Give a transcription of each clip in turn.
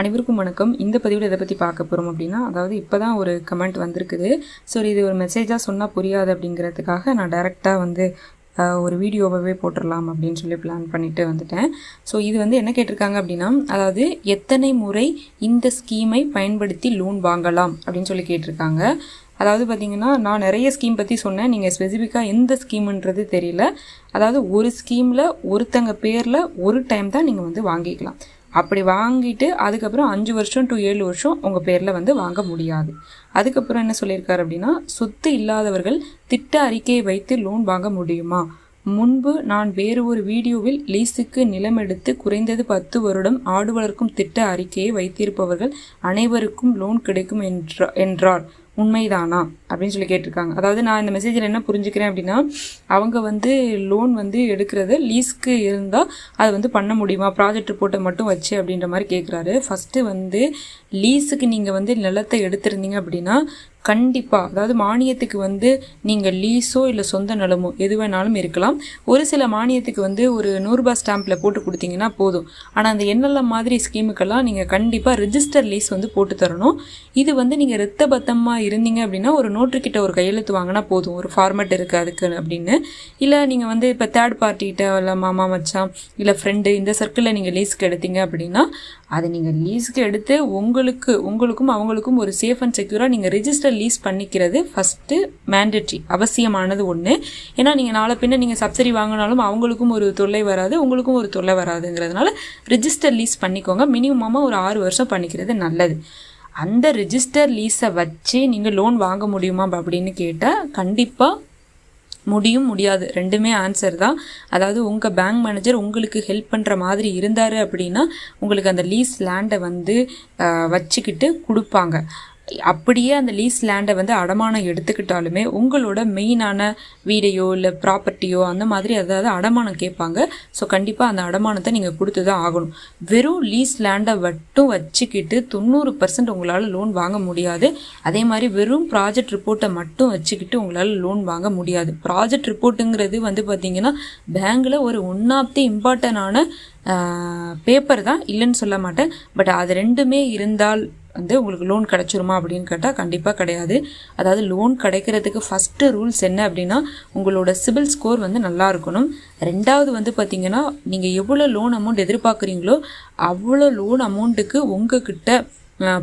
அனைவருக்கும் வணக்கம். இந்த பதிவில் இதை பற்றி பார்க்க போகிறோம் அப்படின்னா அதாவது இப்போ தான் ஒரு கமெண்ட் வந்திருக்குது. ஸோ இது ஒரு மெசேஜாக சொன்னால் புரியாது அப்படிங்கிறதுக்காக நான் டைரெக்டாக வந்து ஒரு வீடியோவாகவே போட்டுடலாம் அப்படின்னு சொல்லி பிளான் பண்ணிட்டு வந்துட்டேன். ஸோ இது வந்து என்ன கேட்டிருக்காங்க அப்படின்னா அதாவது எத்தனை முறை இந்த ஸ்கீமை பயன்படுத்தி லோன் வாங்கலாம் அப்படின்னு சொல்லி கேட்டிருக்காங்க. அதாவது பார்த்தீங்கன்னா நான் நிறைய ஸ்கீம் பற்றி சொன்னேன். நீங்கள் ஸ்பெசிஃபிக்காக எந்த ஸ்கீம்ன்றது தெரியல. அதாவது ஒரு ஸ்கீமில் ஒருத்தங்க பேரில் ஒரு டைம் தான் நீங்கள் வந்து வாங்கிக்கலாம். அப்படி வாங்கிட்டு அதுக்கப்புறம் அஞ்சு வருஷம் டு ஏழு வருஷம் உங்கள் பேரில் வந்து வாங்க முடியாது. அதுக்கப்புறம் என்ன சொல்லியிருக்காரு அப்படின்னா சொத்து இல்லாதவர்கள் திட்ட அறிக்கையை வைத்து லோன் வாங்க முடியுமா? முன்பு நான் வேறு ஒரு வீடியோவில் லீஸுக்கு நிலம் எடுத்து குறைந்தது பத்து வருடம் ஆடு வளர்க்கும் திட்ட அறிக்கையை வைத்திருப்பவர்கள் அனைவருக்கும் லோன் கிடைக்கும் என்றா என்றார். உண்மைதானா? அப்படின்னு சொல்லி கேட்டிருக்காங்க. அதாவது நான் இந்த மெசேஜில் என்ன புரிஞ்சுக்கிறேன் அப்படின்னா அவங்க வந்து லோன் வந்து எடுக்கிறது லீஸ்க்கு இருந்தால் அது வந்து பண்ண முடியுமா? ப்ராஜெக்ட் ரிப்போர்ட்டை மட்டும் வச்சு அப்படின்ற மாதிரி கேட்குறாரு ஃபஸ்ட்டு வந்து லீஸுக்கு நீங்கள் வந்து நிலத்தை எடுத்திருந்தீங்க அப்படின்னா கண்டிப்பாக அதாவது மானியத்துக்கு வந்து நீங்கள் லீஸோ இல்லை சொந்த நிலமோ எது வேணாலும் இருக்கலாம். ஒரு சில மானியத்துக்கு வந்து ஒரு நூறுரூபா ஸ்டாம்பில் போட்டு கொடுத்தீங்கன்னா போதும். ஆனால் அந்த என்னெல்லாம் மாதிரி ஸ்கீமுக்கெல்லாம் நீங்கள் கண்டிப்பாக ரிஜிஸ்டர் லீஸ் வந்து போட்டு தரணும். இது வந்து நீங்கள் ரத்த பத்தமாக இருந்தீங்க அப்படின்னா ஒரு நோட்டுக்கிட்ட ஒரு கையெழுத்து வாங்கினா போதும். ஒரு ஃபார்மேட் இருக்குது அதுக்கு அப்படின்னு. இல்லை நீங்கள் வந்து இப்போ தேர்ட் பார்ட்டிகிட்ட இல்லை மாமா மச்சான் இல்லை ஃப்ரெண்டு இந்த சர்க்கிளில் நீங்கள் லீஸ்க்கு எடுத்தீங்க அப்படின்னா அதை நீங்கள் லீஸ்க்கு எடுத்து உங்களுக்கு உங்களுக்கும் அவங்களுக்கும் ஒரு சேஃப் அண்ட் செக்யூராக நீங்கள் ரிஜிஸ்டர் லீஸ் பண்ணிக்கிறது ஃபஸ்ட்டு மேண்டட்ரி அவசியமானது ஒன்று ஏன்னா நீங்கள் நாளை பின்ன நீங்கள் சப்சிடி வாங்கினாலும் அவங்களுக்கும் ஒரு தொல்லை வராது உங்களுக்கும் ஒரு தொல்லை வராதுங்கிறதுனால ரிஜிஸ்டர் லீஸ் பண்ணிக்கோங்க. மினிமமாக ஒரு ஆறு வருஷம் பண்ணிக்கிறது நல்லது. அந்த ரிஜிஸ்டர் லீஸை வச்சு நீங்கள் லோன் வாங்க முடியுமா அப்படின்னு கேட்டால் கண்டிப்பாக முடியும் முடியாது. ரெண்டுமே ஆன்சர் தான். அதாவது உங்கள் பேங்க் மேனேஜர் உங்களுக்கு ஹெல்ப் பண்ணுற மாதிரி இருந்தார் அப்படின்னா உங்களுக்கு அந்த லீஸ் லேண்டை வந்து வச்சுக்கிட்டு கொடுப்பாங்க. அப்படியே அந்த லீஸ் லேண்டை வந்து அடமானம் எடுத்துக்கிட்டாலுமே உங்களோட மெயினான வீடையோ இல்லை ப்ராப்பர்ட்டியோ அந்த மாதிரி அதாவது அடமானம் கேட்பாங்க. ஸோ கண்டிப்பாக அந்த அடமானத்தை நீங்கள் கொடுத்து தான் ஆகணும். வெறும் லீஸ் லேண்டை மட்டும் வச்சுக்கிட்டு தொண்ணூறு பர்சன்ட் உங்களால் லோன் வாங்க முடியாது. அதே மாதிரி வெறும் ப்ராஜெக்ட் ரிப்போர்ட்டை மட்டும் வச்சுக்கிட்டு உங்களால் லோன் வாங்க முடியாது. ப்ராஜெக்ட் ரிப்போர்ட்டுங்கிறது வந்து பார்த்தீங்கன்னா பேங்க்கில் ஒரு ஒன் ஆஃப் தி இம்பார்ட்டண்டான பேப்பர் தான். இல்லைன்னு சொல்ல மாட்டேன். பட் அது ரெண்டுமே இருந்தால் வந்து உங்களுக்கு லோன் கிடைச்சிருமா அப்படின்னு கேட்டால் கண்டிப்பாக கிடையாது. அதாவது லோன் கிடைக்கிறதுக்கு ஃபஸ்ட்டு ரூல்ஸ் என்ன அப்படின்னா உங்களோட சிபில் ஸ்கோர் வந்து நல்லா இருக்கணும். ரெண்டாவது வந்து பார்த்தீங்கன்னா நீங்கள் எவ்வளோ லோன் அமௌண்ட் எதிர்பார்க்குறீங்களோ அவ்வளோ லோன் அமௌண்ட்டுக்கு உங்ககிட்ட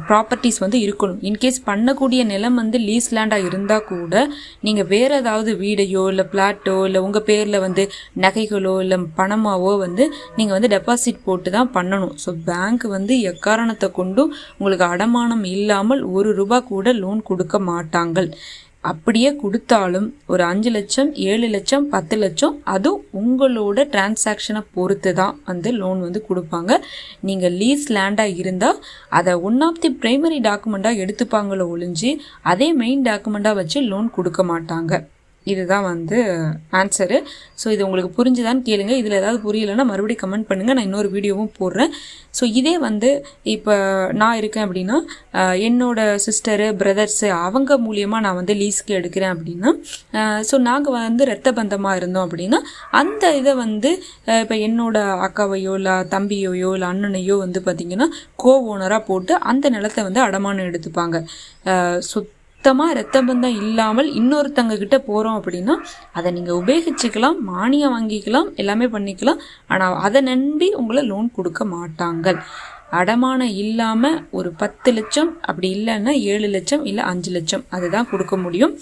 ப்ராப்பர்ட்டிஸ் வந்து இருக்கணும். இன்கேஸ் பண்ணக்கூடிய நிலம் வந்து லீஸ் லேண்டாக இருந்தால் கூட நீங்கள் வேறு ஏதாவது வீடையோ இல்லை பிளாட்டோ இல்லை உங்கள் பேரில் வந்து நகைகளோ இல்லை பணமாவோ வந்து நீங்கள் வந்து டெபாசிட் போட்டு தான் பண்ணணும். ஸோ பேங்க் வந்து எக்காரணத்தை கொண்டும் உங்களுக்கு அடமானம் இல்லாமல் ஒரு ரூபா கூட லோன் கொடுக்க மாட்டாங்கள். அப்படியே கொடுத்தாலும் ஒரு அஞ்சு லட்சம் ஏழு லட்சம் பத்து லட்சம் அதுவும் உங்களோட டிரான்சாக்ஷனை பொறுத்து தான் வந்து லோன் வந்து கொடுப்பாங்க. நீங்கள் லீஸ் லேண்டாக இருந்தால் அதை ஒன் ஆஃப் தி பிரைமரி டாக்குமெண்ட்டாக எடுத்துப்பாங்களோ ஒழிஞ்சு அதே மெயின் டாக்குமெண்ட்டாக வச்சு லோன் கொடுக்க மாட்டாங்க. இதுதான் வந்து ஆன்சரு ஸோ இது உங்களுக்கு புரிஞ்சுதான்னு கேளுங்க. இதில் ஏதாவது புரியலைன்னா மறுபடியும் கமெண்ட் பண்ணுங்கள் நான் இன்னொரு வீடியோவும் போடுறேன். ஸோ இதே வந்து இப்போ நான் இருக்கேன் அப்படின்னா என்னோட சிஸ்டரு பிரதர்ஸு அவங்க மூலியமாக நான் வந்து லீஸ்க்கு எடுக்கிறேன் அப்படின்னா ஸோ நாங்கள் வந்து ரத்த பந்தமாக இருந்தோம் அப்படின்னா அந்த இதை வந்து இப்போ என்னோட அக்காவையோ இல்லை தம்பியையோ இல்லை அண்ணனையோ வந்து பார்த்திங்கன்னா கோ ஓனராக போட்டு அந்த நிலத்தை வந்து அடமானம் எடுத்துப்பாங்க. ஸோ சுத்தமாக ரத்த பந்தம் இல்லாமல் இன்னொருத்தங்க கிட்ட போகிறோம் அப்படின்னா அதை நீங்கள் உபயோகிச்சுக்கலாம் மானியம் வாங்கிக்கலாம் எல்லாமே பண்ணிக்கலாம். ஆனால் அதை நம்பி உங்களை லோன் கொடுக்க மாட்டாங்க. அடமானம் இல்லாமல் ஒரு பத்து லட்சம் அப்படி இல்லைன்னா ஏழு லட்சம் இல்லை அஞ்சு லட்சம். அதுதான் கொடுக்க முடியும்.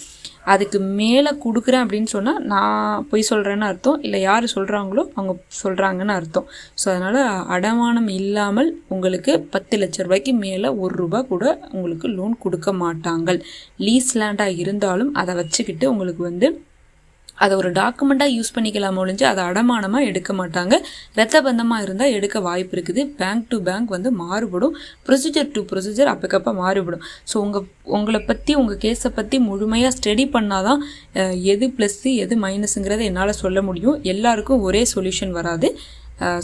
அதுக்கு மேலே கொடுக்குறேன் அப்படின்னு சொன்னால் நான் போய் சொல்கிறேன்னு அர்த்தம் இல்லை யார் சொல்கிறாங்களோ அவங்க சொல்கிறாங்கன்னு அர்த்தம். ஸோ அதனால் அடமானம் இல்லாமல் உங்களுக்கு பத்து லட்ச ரூபாய்க்கு மேலே ஒரு ரூபா கூட உங்களுக்கு லோன் கொடுக்க மாட்டாங்க. லீஸ் லேண்டாக இருந்தாலும் அதை வச்சுக்கிட்டு உங்களுக்கு வந்து அதை ஒரு டாக்குமெண்ட்டாக யூஸ் பண்ணிக்கலாம் ஒழிஞ்சு அதை அடமானமாக எடுக்க மாட்டாங்க. ரத்த பந்தமாக இருந்தால் எடுக்க வாய்ப்பு இருக்குது. பேங்க் டு பேங்க் வந்து மாறுபடும். ப்ரொசீஜர் டு ப்ரொசீஜர் அப்பக்கப்போ மாறுபடும். ஸோ உங்கள் உங்களை பற்றி உங்கள் கேஸை பற்றி முழுமையாக ஸ்டடி பண்ணால் தான் எது ப்ளஸ்ஸு எது மைனஸுங்கிறத என்னால் சொல்ல முடியும். எல்லாருக்கும் ஒரே சொல்யூஷன் வராது.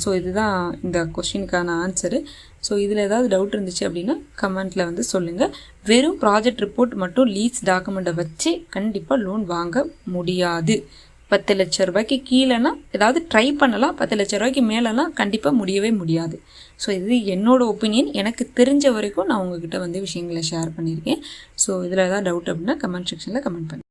ஸோ இதுதான் இந்த கொஷினுக்கான ஆன்சரு ஸோ இதில் ஏதாவது டவுட் இருந்துச்சு அப்படின்னா கமெண்ட்டில் வந்து சொல்லுங்கள் வெறும் ப்ராஜெக்ட் ரிப்போர்ட் மட்டும் லீஸ் டாக்குமெண்ட்டை வச்சு கண்டிப்பாக லோன் வாங்க முடியாது. பத்து லட்ச ரூபாய்க்கு கீழேனா ஏதாவது ட்ரை பண்ணலாம் பத்து லட்ச ரூபாய்க்கு மேலேனா கண்டிப்பாக முடியவே முடியாது. ஸோ இது என்னோடய ஒப்பீனியன் எனக்கு தெரிஞ்ச வரைக்கும் நான் உங்ககிட்ட வந்து விஷயங்களை ஷேர் பண்ணியிருக்கேன். ஸோ இதில் ஏதாவது டவுட் அப்படின்னா கமெண்ட் செக்ஷனில் கமெண்ட் பண்ணுங்கள்